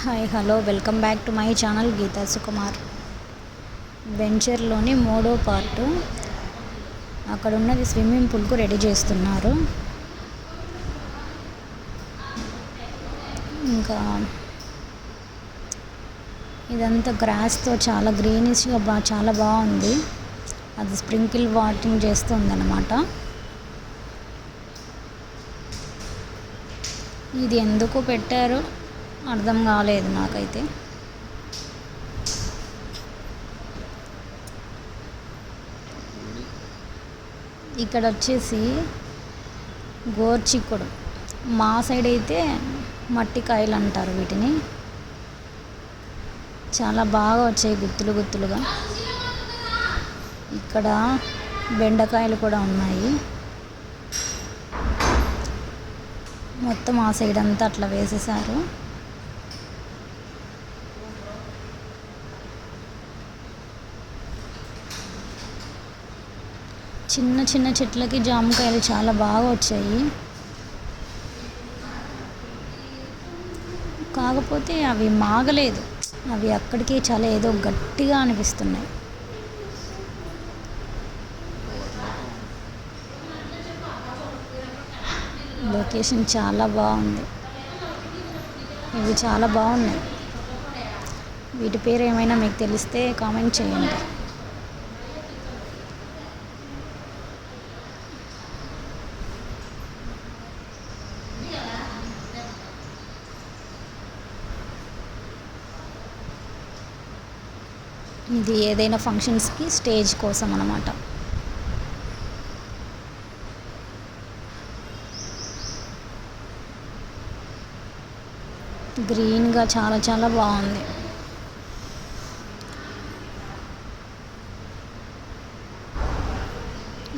Hi hello welcome back to my channel Geetha Sukumar. వెంచర్లోని మూడో part అక్కడ ఉన్నది swimming పూల్కు ready చేస్తున్నారు. ఇంకా ఇదంతా గ్రాస్తో చాలా గ్రీనిష్గా బా చాలా బాగుంది. అది స్ప్రింకిల్ వాటింగ్ చేస్తుందన్నమాట. ఇది ఎందుకు పెట్టారో? అర్థం కాలేదు నాకైతే. ఇక్కడ వచ్చేసి గోర్చిక్కుడు మా సైడ్ అయితే మట్టి కాయలు అంటారు వీటిని. చాలా బాగా వచ్చాయి గుత్తులు గుత్తులుగా. ఇక్కడ బెండకాయలు కూడా ఉన్నాయి. మొత్తం ఆ సైడ్ అంతా అట్లా వేసేసారు చిన్న చిన్న చెట్లకి జామకాయలు చాలా బాగా వచ్చాయి. కాకపోతే అవి మాగలేదు. అవి అక్కడికి చాలా ఏదో గట్టిగా అనిపిస్తున్నాయి. లొకేషన్ చాలా బాగుంది. ఇవి చాలా బాగున్నాయి. వీటి పేరు ఏమైనా మీకు తెలిస్తే కామెంట్ చేయండి. ఇది ఏదైనా ఫంక్షన్స్కి స్టేజ్ కోసం అన్నమాట. గ్రీన్గా చాలా చాలా బాగుంది.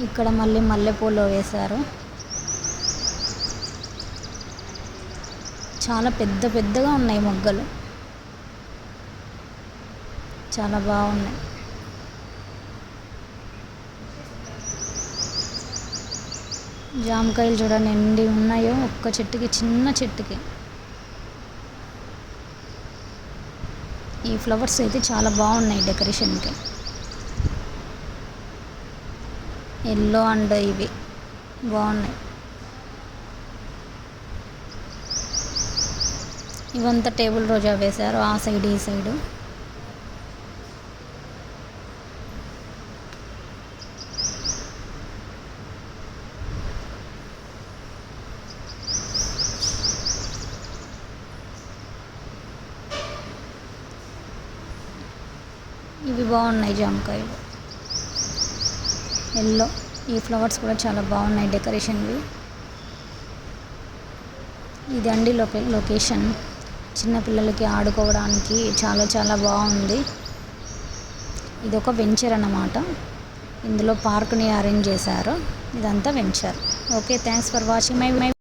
ఇక్కడ మళ్ళీ మల్లెపూలు వేశారు. చాలా పెద్ద పెద్దగా ఉన్నాయి మొగ్గలు. చాలా బాగున్నాయి. జామకాయలు చూడండి ఎన్ని ఉన్నాయో ఒక్క చెట్టుకి చిన్న చెట్టుకి. ఈ ఫ్లవర్స్ అయితే చాలా బాగున్నాయి డెకరేషన్కి. ఎల్లో అండ్ ఇవి బాగున్నాయి. ఇవంతా టేబుల్ రోజా వేశారు ఆ సైడ్ ఈ సైడు. ఇవి బాగున్నాయి జామకాయలు. ఎల్లో. ఈ ఫ్లవర్స్ కూడా చాలా బాగున్నాయి డెకరేషన్వి. ఇదండి లొకే లొకేషన్. చిన్నపిల్లలకి ఆడుకోవడానికి చాలా చాలా బాగుంది. ఇది ఒక వెంచర్ అన్నమాట. ఇందులో పార్క్ని అరేంజ్ చేశారు. ఇదంతా venture. Okay thanks for watching my my